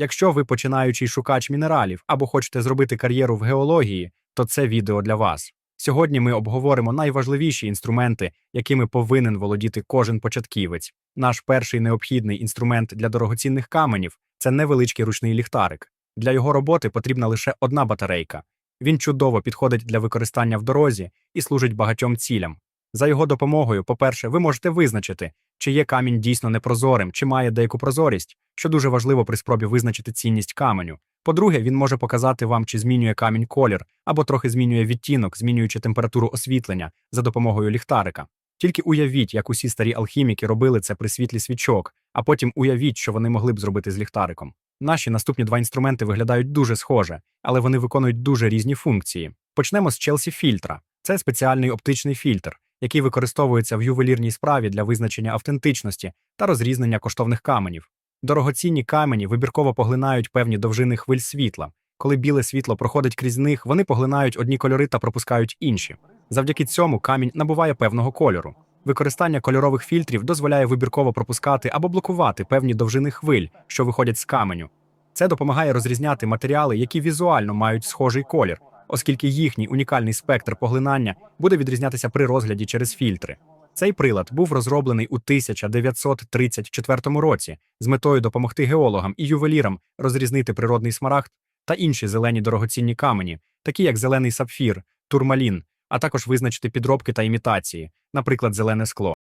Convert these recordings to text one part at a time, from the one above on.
Якщо ви починаючий шукач мінералів або хочете зробити кар'єру в геології, то це відео для вас. Сьогодні ми обговоримо найважливіші інструменти, якими повинен володіти кожен початківець. Наш перший необхідний інструмент для дорогоцінних каменів це невеличкий ручний ліхтарик. Для його роботи потрібна лише одна батарейка. Він чудово підходить для використання в дорозі і служить багатьом цілям. За його допомогою, по-перше, ви можете визначити, чи є камінь дійсно непрозорим, чи має деяку прозорість, що дуже важливо при спробі визначити цінність каменю. По-друге, він може показати вам, чи змінює камінь колір, або трохи змінює відтінок, змінюючи температуру освітлення за допомогою ліхтарика. Тільки уявіть, як усі старі алхіміки робили це при світлі свічок, а потім уявіть, що вони могли б зробити з ліхтариком. Наші наступні два інструменти виглядають дуже схоже, але вони виконують дуже різні функції. Почнемо з Chelsea фільтра. Це спеціальний оптичний фільтр, який використовується в ювелірній справі для визначення автентичності та розрізнення коштовних каменів. Дорогоцінні камені вибірково поглинають певні довжини хвиль світла. Коли біле світло проходить крізь них, вони поглинають одні кольори та пропускають інші. Завдяки цьому камінь набуває певного кольору. Використання кольорових фільтрів дозволяє вибірково пропускати або блокувати певні довжини хвиль, що виходять з каменю. Це допомагає розрізняти матеріали, які візуально мають схожий колір, оскільки їхній унікальний спектр поглинання буде відрізнятися при розгляді через фільтри. Цей прилад був розроблений у 1934 році з метою допомогти геологам і ювелірам розрізнити природний смарагд та інші зелені дорогоцінні камені, такі як зелений сапфір, турмалін, а також визначити підробки та імітації, наприклад, зелене скло.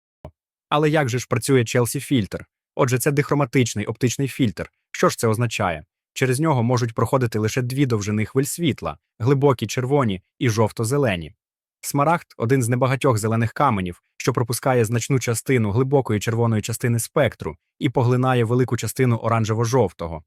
Але як же ж працює Chelsea фільтр? Отже, це дихроматичний оптичний фільтр. Що ж це означає? Через нього можуть проходити лише дві довжини хвиль світла глибокі червоні і жовто-зелені. Смарагд один з небагатьох зелених каменів, що пропускає значну частину глибокої червоної частини спектру і поглинає велику частину оранжево-жовтого.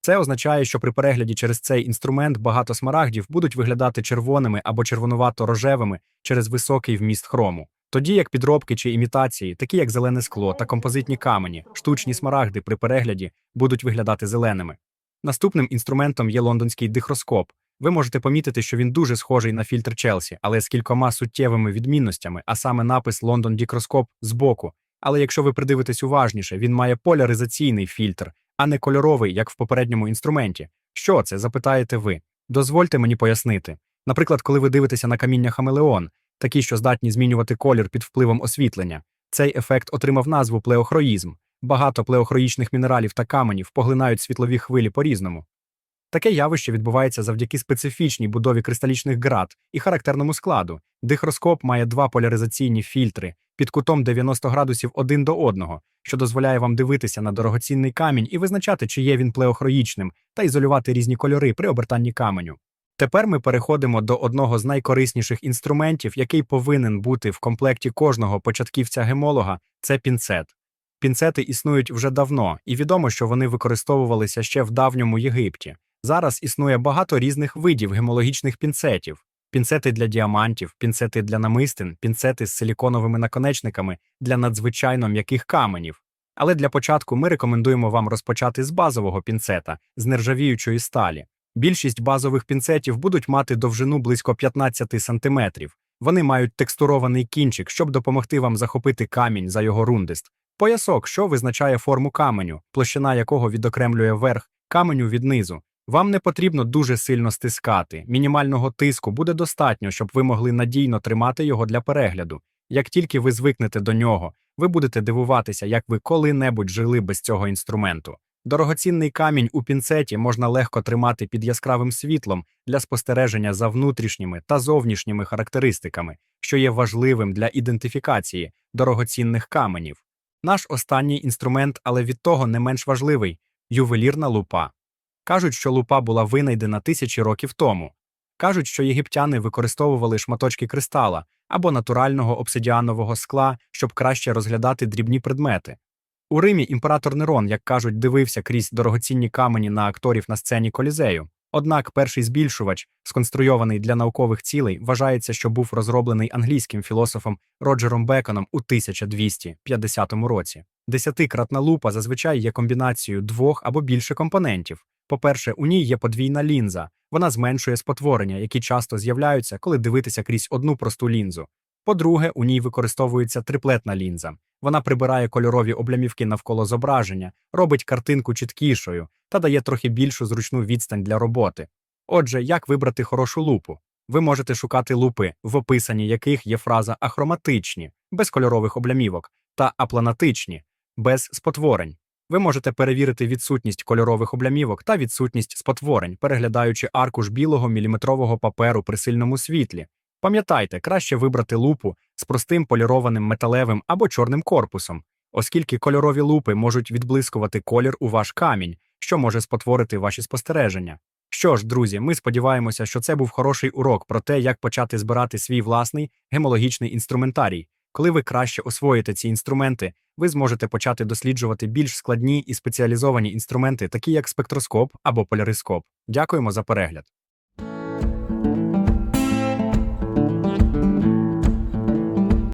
Це означає, що при перегляді через цей інструмент багато смарагдів будуть виглядати червоними або червонувато-рожевими через високий вміст хрому. Тоді як підробки чи імітації, такі як зелене скло та композитні камені, штучні смарагди при перегляді будуть виглядати зеленими. Наступним інструментом є лондонський дихроскоп. Ви можете помітити, що він дуже схожий на фільтр Челсі, але з кількома суттєвими відмінностями, а саме напис Лондон Дікроскоп збоку. Але якщо ви придивитесь уважніше, він має поляризаційний фільтр, а не кольоровий, як в попередньому інструменті. Що це, запитаєте ви? Дозвольте мені пояснити. Наприклад, коли ви дивитеся на каміння хамелеон, такі, що здатні змінювати колір під впливом освітлення, цей ефект отримав назву плеохроїзм. Багато плеохроїчних мінералів та каменів поглинають світлові хвилі по-різному. Таке явище відбувається завдяки специфічній будові кристалічних град і характерному складу. Дихроскоп має два поляризаційні фільтри під кутом 90 градусів один до одного, що дозволяє вам дивитися на дорогоцінний камінь і визначати, чи є він плеохроїчним, та ізолювати різні кольори при обертанні каменю. Тепер ми переходимо до одного з найкорисніших інструментів, який повинен бути в комплекті кожного початківця гемолога це пінцет. Пінцети існують вже давно, і відомо, що вони використовувалися ще в давньому Єгипті. Зараз існує багато різних видів гемологічних пінцетів: пінцети для діамантів, пінцети для намистин, пінцети з силіконовими наконечниками для надзвичайно м'яких каменів. Але для початку ми рекомендуємо вам розпочати з базового пінцета з нержавіючої сталі. Більшість базових пінцетів будуть мати довжину близько 15 см. Вони мають текстурований кінчик, щоб допомогти вам захопити камінь за його рундист. Поясок, що визначає форму каменю, площина якого відокремлює верх каменю від низу. Вам не потрібно дуже сильно стискати. Мінімального тиску буде достатньо, щоб ви могли надійно тримати його для перегляду. Як тільки ви звикнете до нього, ви будете дивуватися, як ви коли-небудь жили без цього інструменту. Дорогоцінний камінь у пінцеті можна легко тримати під яскравим світлом для спостереження за внутрішніми та зовнішніми характеристиками, що є важливим для ідентифікації дорогоцінних каменів. Наш останній інструмент, але від того не менш важливий ювелірна лупа. Кажуть, що лупа була винайдена тисячі років тому. Кажуть, що єгиптяни використовували шматочки кристала або натурального обсидіанового скла, щоб краще розглядати дрібні предмети. У Римі імператор Нерон, як кажуть, дивився крізь дорогоцінні камені на акторів на сцені колізею. Однак перший збільшувач, сконструйований для наукових цілей, вважається, що був розроблений англійським філософом Роджером Беконом у 1250 році. Десятикратна лупа зазвичай є комбінацією двох або більше компонентів. По-перше, у ній є подвійна лінза, вона зменшує спотворення, які часто з'являються, коли дивитися крізь одну просту лінзу. По-друге, у ній використовується триплетна лінза. Вона прибирає кольорові облямівки навколо зображення, робить картинку чіткішою та дає трохи більшу зручну відстань для роботи. Отже, як вибрати хорошу лупу? Ви можете шукати лупи, в описанні яких є фраза ахроматичні, без кольорових облямівок, та апланатичні, без спотворень. Ви можете перевірити відсутність кольорових облямівок та відсутність спотворень, переглядаючи аркуш білого міліметрового паперу при сильному світлі. Пам'ятайте, краще вибрати лупу з простим полірованим металевим або чорним корпусом, оскільки кольорові лупи можуть відблискувати колір у ваш камінь, що може спотворити ваші спостереження. Що ж, друзі, ми сподіваємося, що це був хороший урок про те, як почати збирати свій власний гемологічний інструментарій. Коли ви краще освоїте ці інструменти, ви зможете почати досліджувати більш складні і спеціалізовані інструменти, такі як спектроскоп або полярископ. Дякуємо за перегляд.